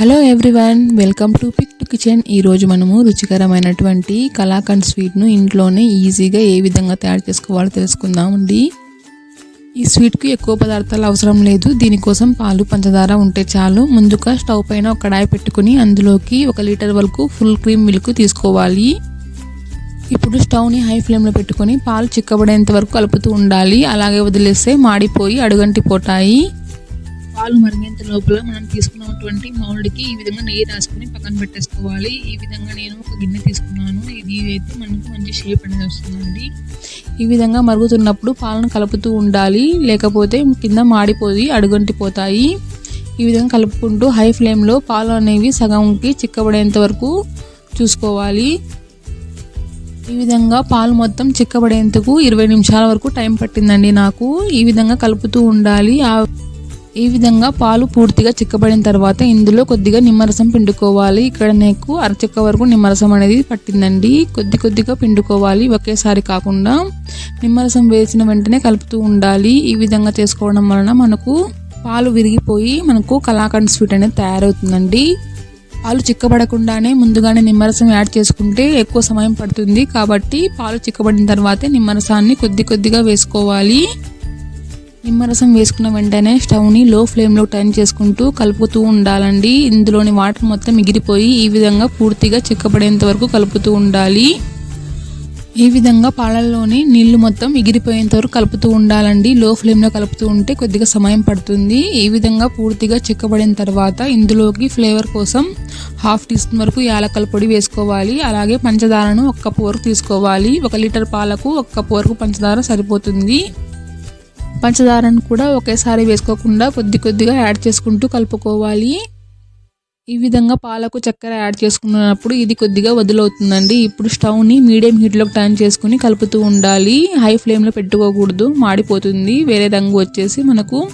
Hello everyone welcome to pick to kitchen ఈరోజు మనము రుచికరమైనటువంటి కలాకండ్ స్వీట్ను ఇంట్లోనే ఈజీగా ఏ విధంగా తయారు చేసుకోవాలో తెలుసుకుందామండి ఈ స్వీట్కి ఎక్కువ పదార్థాలు అవసరం లేదు. దీనికోసం పాలు పంచదార ఉంటే చాలు. ముందుగా స్టవ్ పైన ఒక కడాయి పెట్టుకుని అందులోకి ఒక లీటర్ వరకు ఫుల్ క్రీమ్ మిల్క్ తీసుకోవాలి. ఇప్పుడు స్టవ్ని హై ఫ్లేమ్లో పెట్టుకొని పాలు చిక్కబడేంత వరకు కలుపుతూ ఉండాలి. అలాగే వదిలేస్తే మాడిపోయి అడుగంటి పోతాయి పాలు మరిగేంత లోపల మనం తీసుకున్నటువంటి మౌల్డ్కి ఈ విధంగా నెయ్యి రాసుకొని పక్కన పెట్టేసుకోవాలి. ఈ విధంగా నేను ఒక గిన్నె తీసుకున్నాను. ఇది అయితే మనకు మంచి షేప్ అనేది వస్తుందండి. ఈ విధంగా మరుగుతున్నప్పుడు పాలను కలుపుతూ ఉండాలి. లేకపోతే కింద మాడిపోయి అడుగంటిపోతాయి. ఈ విధంగా కలుపుకుంటూ హై ఫ్లేమ్లో పాలు అనేవి సగంకి చిక్కబడేంత వరకు చూసుకోవాలి. ఈ విధంగా పాలు మొత్తం చిక్కబడేందుకు ఇరవై నిమిషాల వరకు టైం పట్టిందండి నాకు. ఈ విధంగా కలుపుతూ ఉండాలి. ఆ ఈ విధంగా పాలు పూర్తిగా చిక్కబడిన తర్వాత ఇందులో కొద్దిగా నిమ్మరసం పిండుకోవాలి. ఇక్కడ నాకు అరచక్క వరకు నిమ్మరసం అనేది పట్టిందండి. కొద్ది కొద్దిగా పిండుకోవాలి. ఒకేసారి కాకుండా నిమ్మరసం వేసిన వెంటనే కలుపుతూ ఉండాలి. ఈ విధంగా చేసుకోవడం వలన మనకు పాలు విరిగిపోయి మనకు కలాకండ్ స్వీట్ అనేది తయారవుతుందండి. పాలు చిక్కబడకుండానే ముందుగానే నిమ్మరసం యాడ్ చేసుకుంటే ఎక్కువ సమయం పడుతుంది. కాబట్టి పాలు చిక్కబడిన తర్వాతే నిమ్మరసాన్ని కొద్ది కొద్దిగా వేసుకోవాలి. నిమ్మరసం వేసుకున్న వెంటనే స్టవ్ని లో ఫ్లేమ్లో టర్న్ చేసుకుంటూ కలుపుతూ ఉండాలండి. ఇందులోని వాటర్ మొత్తం మిగిలిపోయి ఈ విధంగా పూర్తిగా చిక్కబడేంత వరకు కలుపుతూ ఉండాలి. ఈ విధంగా పాలల్లోని నీళ్ళు మొత్తం ఎగిరిపోయేంత వరకు కలుపుతూ ఉండాలండి. లో ఫ్లేమ్లో కలుపుతూ ఉంటే కొద్దిగా సమయం పడుతుంది. ఈ విధంగా పూర్తిగా చిక్కబడిన తర్వాత ఇందులోకి ఫ్లేవర్ కోసం హాఫ్ టీ స్పూన్ వరకు యాలకల పొడి వేసుకోవాలి. అలాగే పంచదారను ఒక కప్పు వరకు తీసుకోవాలి. ఒక లీటర్ పాలకు ఒక కప్పు వరకు పంచదార సరిపోతుంది. పంచదారను కూడా ఒకేసారి వేసుకోకుండా కొద్ది కొద్దిగా యాడ్ చేసుకుంటూ కలుపుకోవాలి. ఈ విధంగా పాలకు చక్కెర యాడ్ చేసుకున్నప్పుడు ఇది కొద్దిగా వదులవుతుందండి. ఇప్పుడు స్టవ్ని మీడియం హీట్లోకి టర్న్ చేసుకుని కలుపుతూ ఉండాలి. హై ఫ్లేమ్లో పెట్టుకోకూడదు. మాడిపోతుంది. వేరే రంగు వచ్చేసి మనకు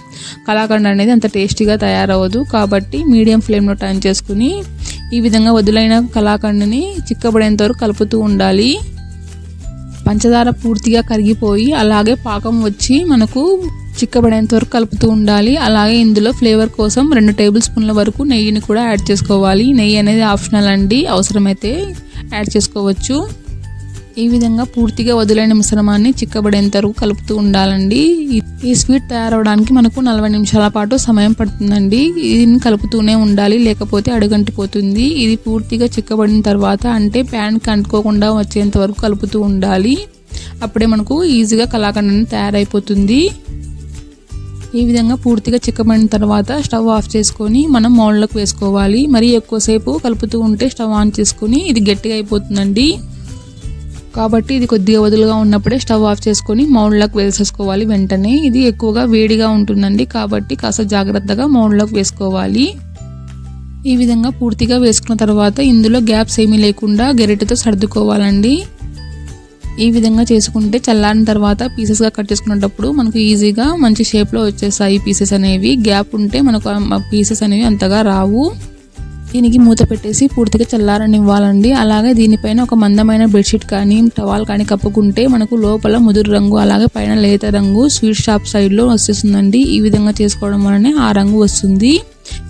కలాకండ్ అనేది అంత టేస్టీగా తయారవ్వదు. కాబట్టి మీడియం ఫ్లేమ్లో టర్న్ చేసుకుని ఈ విధంగా వదులైన కళాఖండ్ని చిక్కబడేంత వరకు కలుపుతూ ఉండాలి. పంచదార పూర్తిగా కరిగిపోయి అలాగే పాకం వచ్చి మనకు చిక్కబడేంత వరకు కలుపుతూ ఉండాలి. అలాగే ఇందులో ఫ్లేవర్ కోసం రెండు టేబుల్ స్పూన్ల వరకు నెయ్యిని కూడా యాడ్ చేసుకోవాలి. నెయ్యి అనేది ఆప్షనల్ అండి. అవసరమైతే యాడ్ చేసుకోవచ్చు. ఈ విధంగా పూర్తిగా వదిలేని మిశ్రమాన్ని చిక్కబడేంత వరకు కలుపుతూ ఉండాలండి. ఈ స్వీట్ తయారవడానికి మనకు నలభై నిమిషాల పాటు సమయం పడుతుందండి. దీన్ని కలుపుతూనే ఉండాలి లేకపోతే అడుగంటిపోతుంది. ఇది పూర్తిగా చిక్కబడిన తర్వాత అంటే ప్యాన్కి అంటుకోకుండా వచ్చేంత వరకు కలుపుతూ ఉండాలి. అప్పుడే మనకు ఈజీగా కలాకండ్ తయారైపోతుంది. ఈ విధంగా పూర్తిగా చిక్కబడిన తర్వాత స్టవ్ ఆఫ్ చేసుకొని మనం మౌల్డ్లోకి వేసుకోవాలి. మరీ ఎక్కువసేపు కలుపుతూ ఉంటే స్టవ్ ఆన్ చేసుకొని ఇది గట్టిగా అయిపోతుందండి. కాబట్టి ఇది కొద్దిగా వదులుగా ఉన్నప్పుడే స్టవ్ ఆఫ్ చేసుకొని మౌండ్లోకి వేసేసుకోవాలి వెంటనే. ఇది ఎక్కువగా వేడిగా ఉంటుందండి కాబట్టి కాస్త జాగ్రత్తగా మౌండ్లోకి వేసుకోవాలి. ఈ విధంగా పూర్తిగా వేసుకున్న తర్వాత ఇందులో గ్యాప్స్ ఏమీ లేకుండా గెరిటతో సర్దుకోవాలండి. ఈ విధంగా చేసుకుంటే చల్లారిన తర్వాత పీసెస్గా కట్ చేసుకునేటప్పుడు మనకు ఈజీగా మంచి షేప్లో వచ్చేస్తాయి పీసెస్ అనేవి. గ్యాప్ ఉంటే మనకు పీసెస్ అనేవి అంతగా రావు. దీనికి మూత పెట్టేసి పూర్తిగా చల్లారనివ్వాలండి. అలాగే దీనిపైన ఒక మందమైన బెడ్షీట్ కానీ టవాల్ కానీ కప్పుకుంటే మనకు లోపల ముదురు రంగు అలాగే పైన లేత రంగు స్వీట్ షాప్ సైడ్లో వచ్చేస్తుందండి ఈ విధంగా చేసుకోవడం వలనే ఆ రంగు వస్తుంది.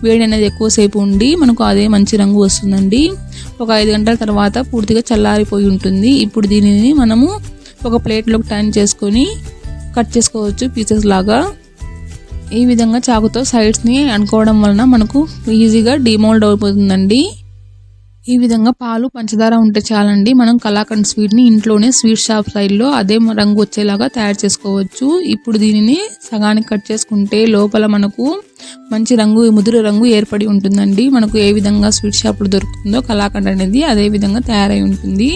వేడి అనేది ఎక్కువసేపు ఉండి మనకు అదే మంచి రంగు వస్తుందండి. ఒక ఐదు గంటల తర్వాత పూర్తిగా చల్లారిపోయి ఉంటుంది. ఇప్పుడు దీనిని మనము ఒక ప్లేట్లోకి టర్న్ చేసుకొని కట్ చేసుకోవచ్చు పీసెస్ లాగా. ఈ విధంగా చాకుతో సైడ్స్ని అనుకోవడం వలన మనకు ఈజీగా డిమోల్డ్ అయిపోతుందండి ఈ విధంగా పాలు పంచదార ఉంటే చాలండి. మనం కలాకండ్ స్వీట్ని ఇంట్లోనే స్వీట్ షాప్ సైడ్లో అదే రంగు వచ్చేలాగా తయారు చేసుకోవచ్చు. ఇప్పుడు దీనిని సగానికి కట్ చేసుకుంటే లోపల మనకు మంచి రంగు ముదురు రంగు ఏర్పడి ఉంటుందండి. మనకు ఏ విధంగా స్వీట్ షాప్లో దొరుకుతుందో కలాకండ్ అనేది అదే విధంగా తయారై ఉంటుంది.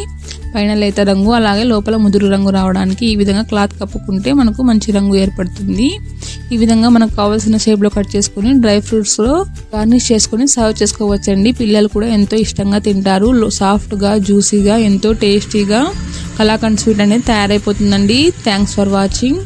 పైన లేత రంగు అలాగే లోపల ముదురు రంగు రావడానికి ఈ విధంగా క్లాత్ కప్పుకుంటే మనకు మంచి రంగు ఏర్పడుతుంది. ఈ విధంగా మనకు కావాల్సిన షేప్లో కట్ చేసుకుని డ్రై ఫ్రూట్స్లో గార్నిష్ చేసుకుని సర్వ్ చేసుకోవచ్చండి. పిల్లలు కూడా ఎంతో ఇష్టంగా తింటారు. సాఫ్ట్గా జ్యూసీగా ఎంతో టేస్టీగా కలాకండ్ స్వీట్ అనేది తయారైపోతుందండి. Thanks for watching